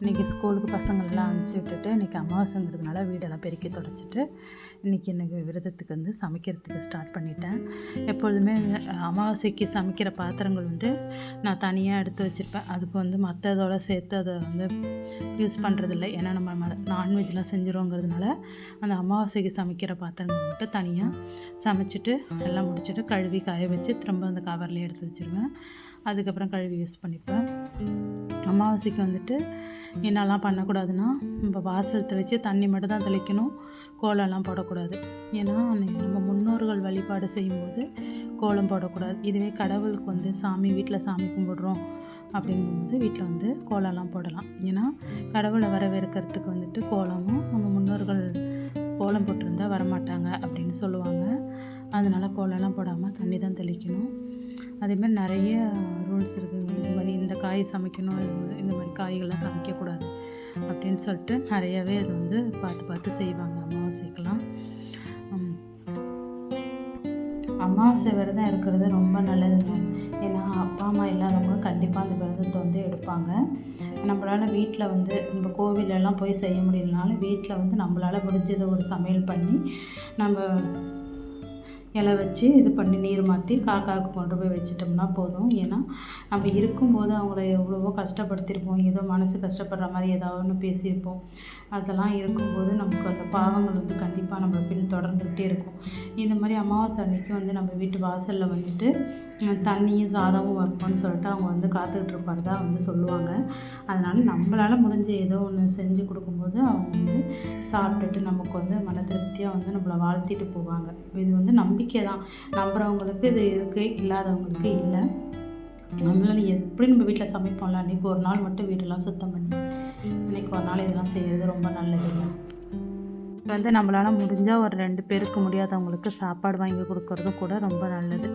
இன்றைக்கி ஸ்கூலுக்கு பசங்களெல்லாம் அனுப்பிச்சி விட்டுட்டு இன்றைக்கி அமாவாசைங்கிறதுனால வீடெல்லாம் பெருக்கி தொடச்சிட்டு இன்றைக்கி எனக்கு விரதத்துக்கு வந்து சமைக்கிறதுக்கு ஸ்டார்ட் பண்ணிட்டேன். எப்பொழுதுமே அமாவாசைக்கு சமைக்கிற பாத்திரங்கள் வந்து நான் தனியாக எடுத்து வச்சுருப்பேன். அதுக்கு வந்து மற்றதோட சேர்த்து அதை வந்து யூஸ் பண்ணுறதில்ல ஏன்னா நம்ம ம நான்வெஜ்லாம் செஞ்சுருவோங்கிறதுனால அந்த அமாவாசைக்கு சமைக்கிற பாத்திரங்கள் மட்டும் தனியாக சமைச்சிட்டு எல்லாம் முடிச்சுட்டு கழுவி காய வச்சு திரும்ப அந்த கவர்லேயே எடுத்து வச்சுருவேன். அதுக்கப்புறம் கழுவி யூஸ் பண்ணிப்பேன். அமாவாசைக்கு வந்துட்டு என்னெல்லாம் பண்ணக்கூடாதுன்னா நம்ம வாசல் தெளித்து தண்ணி மட்டும் தான் தெளிக்கணும். கோலம்லாம் போடக்கூடாது. ஏன்னா நம்ம முன்னோர்கள் வழிபாடு செய்யும்போது கோலம் போடக்கூடாது. இதுவே கடவுளுக்கு வந்து சாமி வீட்டில் சாமி கும்பிடுறோம் அப்படிங்கும்போது வீட்டில் வந்து கோலம்லாம் போடலாம். ஏன்னா கடவுளை வரவேற்கிறதுக்கு வந்துட்டு கோலமும் நம்ம முன்னோர்கள் கோலம் போட்டிருந்தா வரமாட்டாங்க அப்படின்னு சொல்லுவாங்க. அதனால் கோலம்லாம் போடாமல் தண்ணி தான் தெளிக்கணும். அதேமாதிரி நிறைய ரூல்ஸ் இருக்குங்க இந்த மாதிரி இந்த காய் சமைக்கணும் இந்த மாதிரி காய்கள்லாம் சமைக்கக்கூடாது அப்படின்னு சொல்லிட்டு நிறையவே அது வந்து பார்த்து பார்த்து செய்வாங்க. அமாவாசைக்கெல்லாம். அமாவாசை விரதம் இருக்கிறது ரொம்ப நல்லதுங்க. ஏன்னா அப்பா அம்மா இல்லாதவங்க கண்டிப்பாக அந்த விரதத்தை வந்து எடுப்பாங்க. நம்மளால் வீட்டில் வந்து நம்ம கோவிலெல்லாம் போய் செய்ய முடியலனாலும் வீட்டில் வந்து நம்மளால் முடிஞ்சதை ஒரு சமையல் பண்ணி நம்ம இலை வச்சு இது பண்ணி நீர் மாற்றி காக்காவுக்கு கொண்டு போய் வச்சிட்டோம்னா போதும். ஏன்னா நம்ம இருக்கும்போது அவங்கள எவ்வளவோ கஷ்டப்படுத்தியிருப்போம். ஏதோ மனசு கஷ்டப்படுற மாதிரி ஏதாவது ஒன்று பேசியிருப்போம். அதெல்லாம் இருக்கும்போது நமக்கு அந்த பாவங்கள் வந்து கண்டிப்பாக நம்ம பின் தொடர்ந்துகிட்டே இருக்கும். இந்த மாதிரி அமாவாசை அன்னைக்கு வந்து நம்ம வீட்டு வாசலில் வந்துட்டு தண்ணியும் சாதமும் வைப்போம்னு சொல்லிட்டு அவங்க வந்து காத்துக்கிட்டு இருப்பார் வந்து சொல்லுவாங்க. அதனால் நம்மளால் முடிஞ்ச ஏதோ ஒன்று செஞ்சு கொடுக்கும்போது அவங்க வந்து சாப்பிட்டுட்டு நமக்கு வந்து மன திருப்தியாக வந்து நம்மளை வாழ்த்திட்டு போவாங்க. இது வந்து நம்பிக்கை தான். நம்புகிறவங்களுக்கு இது இருக்குது இல்லாதவங்களுக்கு இல்லை. நம்மளால் எப்படி நம்ம வீட்டில் சமைப்போம்ல அன்றைக்கி ஒரு நாள் மட்டும் வீடெல்லாம் சுத்தம் பண்ணி இன்றைக்கி ஒரு நாள் இதெல்லாம் செய்கிறது ரொம்ப நல்லதுங்க. வந்து நம்மளால் முடிஞ்சால் ஒரு ரெண்டு பேருக்கு முடியாதவங்களுக்கு சாப்பாடு வாங்கி கொடுக்குறதும் கூட ரொம்ப நல்லது.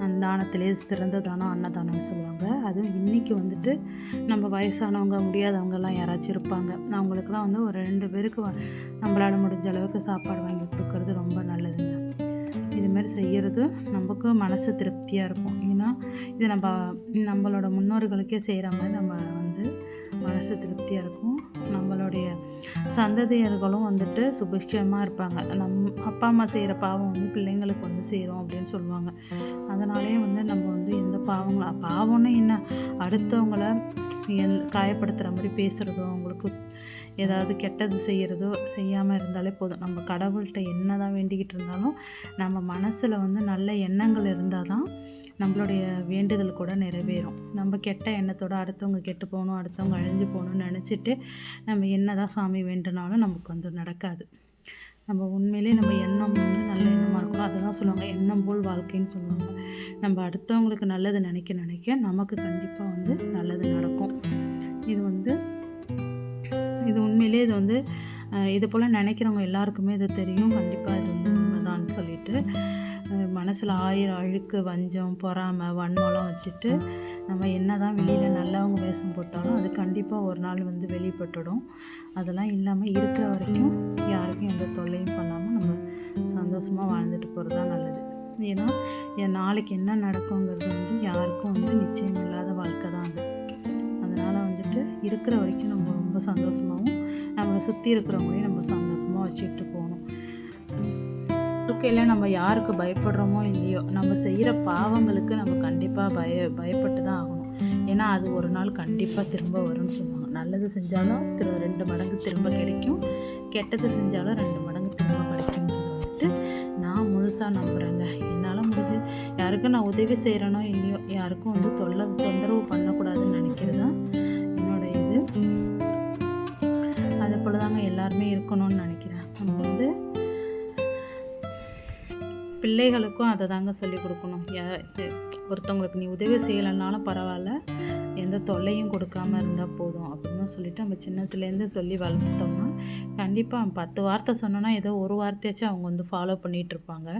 தானத்திலே சிறந்த தானம் அன்னதானம்னு சொல்லுவாங்க. அதுவும் இன்றைக்கி வந்துட்டு நம்ம வயசானவங்க முடியாதவங்கெல்லாம் யாராச்சும் இருப்பாங்க. அவங்களுக்குலாம் வந்து ஒரு ரெண்டு பேருக்கு நம்மளால் முடிஞ்ச அளவுக்கு சாப்பாடு வாங்கி கொடுக்கறது ரொம்ப நல்லதுங்க. இதுமாரி செய்கிறது நமக்கு மனசு திருப்தியாக இருக்கும். ஏன்னா இது நம்ம நம்மளோட முன்னோர்களுக்கே செய்கிற மாதிரி நம்ம வந்து மனசு திருப்தியாக இருக்கும். சந்ததியர்களும் வந்துட்டு சுபிஷ்டமாக இருப்பாங்க. நம் அப்பா அம்மா செய்கிற பாவம் வந்து பிள்ளைங்களுக்கு வந்து செய்கிறோம் அப்படின்னு சொல்லுவாங்க. அதனாலே வந்து நம்ம வந்து எந்த பாவங்களும் பாவம்னு என்ன? அடுத்தவங்கள எந் காயப்படுத்துகிற மாதிரி பேசுகிறதோ அவங்களுக்கு ஏதாவது கெட்டது செய்கிறதோ செய்யாமல் இருந்தாலே போதும். நம்ம கடவுள்கிட்ட என்ன தான் வேண்டிக்கிட்டு இருந்தாலும் நம்ம மனசில் வந்து நல்ல எண்ணங்கள் இருந்தால் தான் நம்மளுடைய வேண்டுதல் கூட நிறைவேறும். நம்ம கெட்ட எண்ணத்தோடு அடுத்தவங்க கெட்டு போகணும் அடுத்தவங்க அழிஞ்சு போகணும்னு நினச்சிட்டு நம்ம என்ன தான் சாமி வேண்டுனாலும் நமக்கு வந்து நடக்காது. நம்ம உண்மையிலே நம்ம எண்ணம் வந்து நல்ல எண்ணமாக இருக்கணும். அதை தான் சொல்லுவாங்க எண்ணம் போல் வாழ்க்கைன்னு சொல்லுவாங்க. நம்ம அடுத்தவங்களுக்கு நல்லது நினைக்க நினைக்க நமக்கு கண்டிப்பாக வந்து நல்லது நடக்கும். இது வந்து இது உண்மையிலே இது வந்து இது போல் நினைக்கிறவங்க எல்லாருக்குமே இது தெரியும். கண்டிப்பாக இது வந்து உண்மைதான்னு சொல்லிட்டு மனசில் ஆயிரம் அழுக்கு வஞ்சம் பொறாமை வன்மம்லாம் வச்சுட்டு நம்ம என்ன தான் வெளியில் நல்லவங்க வேஷம் போட்டாலும் அது கண்டிப்பாக ஒரு நாள் வந்து வெளிப்பட்டுடும். அதெல்லாம் இல்லாமல் இருக்கிற வரைக்கும் யாருக்கும் எந்த தொல்லையும் பண்ணாமல் நம்ம சந்தோஷமாக வாழ்ந்துட்டு போகிறது தான் நல்லது. ஏன்னா என் நாளைக்கு என்ன நடக்குங்கிறது வந்து யாருக்கும் வந்து நிச்சயம் இல்லாத வாழ்க்கை தான் அது. அதனால் வந்துட்டு இருக்கிற வரைக்கும் நம்ம ரொம்ப சந்தோஷமாகவும் நம்மளை சுற்றி இருக்கிறவங்களையும் நம்ம சந்தோஷமாக வச்சுக்கிட்டு வாழ்க்கையில் நம்ம யாருக்கு பயப்படுறோமோ இல்லையோ நம்ம செய்கிற பாவங்களுக்கு நம்ம கண்டிப்பாக பய பயப்பட்டு தான் ஆகணும். ஏன்னா அது ஒரு நாள் கண்டிப்பாக திரும்ப வரும்னு சொல்லுவாங்க. நல்லது செஞ்சாலும் திரு ரெண்டு மடங்கு திரும்ப கிடைக்கும். கெட்டது செஞ்சாலும் ரெண்டு மடங்கு திரும்ப கிடைக்குங்கிறது வந்துட்டு நான் முழுசாக நம்புகிறேங்க என்னால் முடிஞ்சு யாருக்கும் நான் உதவி செய்கிறேனோ இல்லையோ யாருக்கும் வந்து தொல்லை தொந்தரவு பண்ணக்கூடாதுன்னு நினைக்கிறது தான் என்னோட இது. அதே போல் தாங்க எல்லாருமே இருக்கணும்னு நினைக்கிறேன். பிள்ளைகளுக்கும் அதை தாங்க சொல்லி கொடுக்கணும். ஒருத்தவங்களுக்கு நீ உதவி செய்யலைன்னாலும் பரவாயில்ல. எந்த தொல்லையும் கொடுக்காம இருந்தால் போதும் அப்படின்னு சொல்லிட்டு நம்ம சின்னத்துலேருந்து சொல்லி வளர்த்தோம்னா கண்டிப்பாக பத்து வார்த்தை சொன்னோன்னா ஏதோ ஒரு வார்த்தையாச்சும் அவங்க வந்து ஃபாலோ பண்ணிகிட்ருப்பாங்க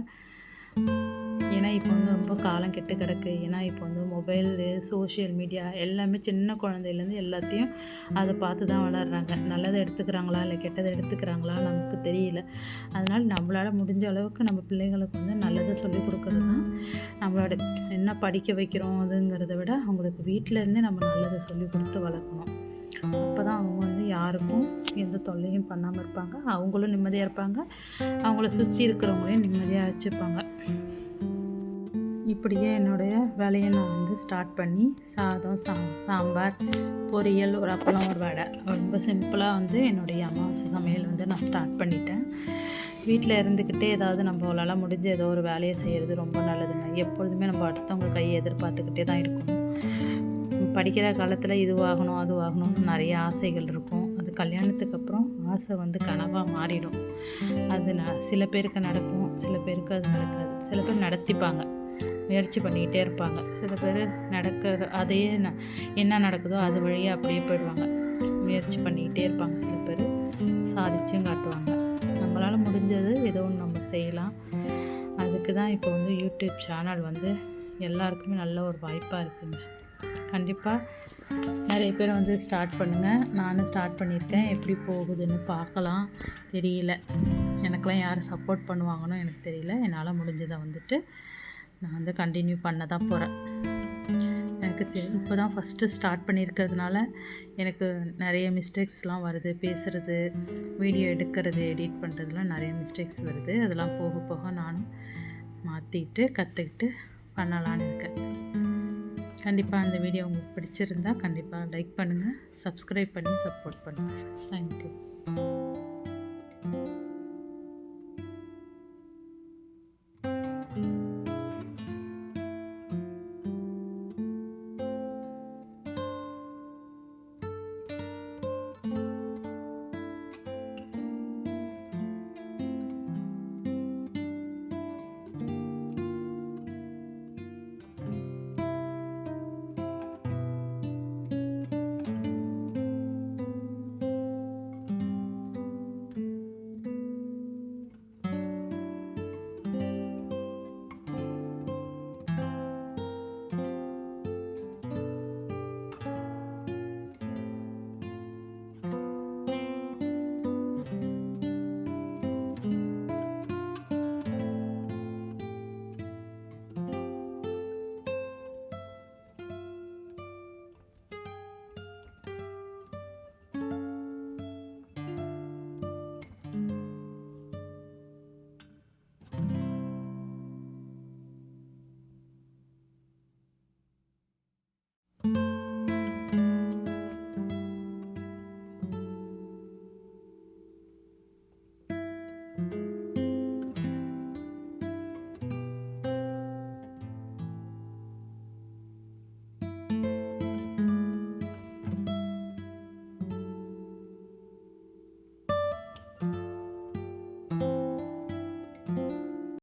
ஏன்னா இப்போ வந்து ரொம்ப காலம் கெட்டு கிடக்கு. ஏன்னா இப்போ வந்து மொபைலு சோஷியல் மீடியா எல்லாமே சின்ன குழந்தையிலேருந்து எல்லாத்தையும் அதை பார்த்து தான் வளர்கிறாங்க நல்லதை எடுத்துக்கிறாங்களா இல்லை கெட்டதை எடுத்துக்கிறாங்களா நமக்கு தெரியல. அதனால் நம்மளால் முடிஞ்ச அளவுக்கு நம்ம பிள்ளைங்களுக்கு வந்து நல்லதை சொல்லிக் கொடுக்குறது தான் நம்மளோட என்ன படிக்க வைக்கிறோம் அதுங்கிறத விட அவங்களுக்கு வீட்டிலேருந்தே நம்ம நல்லதை சொல்லி கொடுத்து வளர்க்கணும். அப்போ தான் அவங்க வந்து யாருக்கும் எந்த தொல்லையும் பண்ணாமல் இருப்பாங்க. அவங்களும் நிம்மதியாக இருப்பாங்க. அவங்கள சுற்றி இருக்கிறவங்களையும் நிம்மதியாக வச்சுருப்பாங்க இப்படியே என்னுடைய வேலையை நான் வந்து ஸ்டார்ட் பண்ணி சாதம் சா சாம்பார் பொரியல் ஒரு அப்பளம் ஒரு வடை. ரொம்ப சிம்பிளாக வந்து என்னுடைய அமாவாசை சமையல் வந்து நான் ஸ்டார்ட் பண்ணிட்டேன். வீட்டில் இருந்துக்கிட்டே ஏதாவது நம்மளால் முடிஞ்ச ஏதோ ஒரு வேலையை செய்கிறது ரொம்ப நல்லதுங்க. எப்பொழுதுமே நம்ம அடுத்தவங்க கையை எதிர்பார்த்துக்கிட்டே தான் இருக்கணும். படிக்கிற காலத்தில் இதுவாகணும் அதுவாகணும்னு நிறைய ஆசைகள் இருக்கும். அது கல்யாணத்துக்கு அப்புறம் ஆசை வந்து கனவாக மாறிடும். அது ந சில பேருக்கு நடக்கும் சில பேருக்கு அது நடக்காது. சில பேர் நடத்திப்பாங்க. முயற்சி பண்ணிக்கிட்டே இருப்பாங்க. சில பேர் நடக்கிற அதையே ந என்ன நடக்குதோ அது வழியாக அப்படியே போயிடுவாங்க. முயற்சி பண்ணிக்கிட்டே இருப்பாங்க. சில பேர் சாதிச்சும் காட்டுவாங்க. நம்மளால் முடிஞ்சது ஏதோ ஒன்று நம்ம செய்யலாம். அதுக்கு தான் இப்போ வந்து யூடியூப் சேனல் வந்து எல்லாருக்குமே நல்ல ஒரு வாய்ப்பாக இருக்குங்க. கண்டிப்பாக நிறைய பேர் வந்து ஸ்டார்ட் பண்ணுங்கள் நானும் ஸ்டார்ட் பண்ணியிருக்கேன். எப்படி போகுதுன்னு பார்க்கலாம். தெரியல. எனக்கெல்லாம் யார் சப்போர்ட் பண்ணுவாங்கன்னு எனக்கு தெரியல. என்னால் முடிஞ்சதை வந்துட்டு நான் வந்து கண்டினியூ பண்ண தான் போகிறேன் எனக்கு தெ இப்போ தான் ஃபஸ்ட்டு ஸ்டார்ட் பண்ணியிருக்கிறதுனால எனக்கு நிறைய மிஸ்டேக்ஸ்லாம் வருது. பேசுகிறது வீடியோ எடுக்கிறது எடிட் பண்ணுறதுலாம் நிறைய மிஸ்டேக்ஸ் வருது. அதெல்லாம் போக போக நானும் மாற்றிட்டு கற்றுக்கிட்டு பண்ணலான்னு இருக்கேன். கண்டிப்பாக அந்த வீடியோ உங்களுக்கு பிடிச்சிருந்தா கண்டிப்பாக லைக் பண்ணுங்கள் சப்ஸ்கிரைப் பண்ணி சப்போர்ட் பண்ணுங்கள் தேங்க்யூ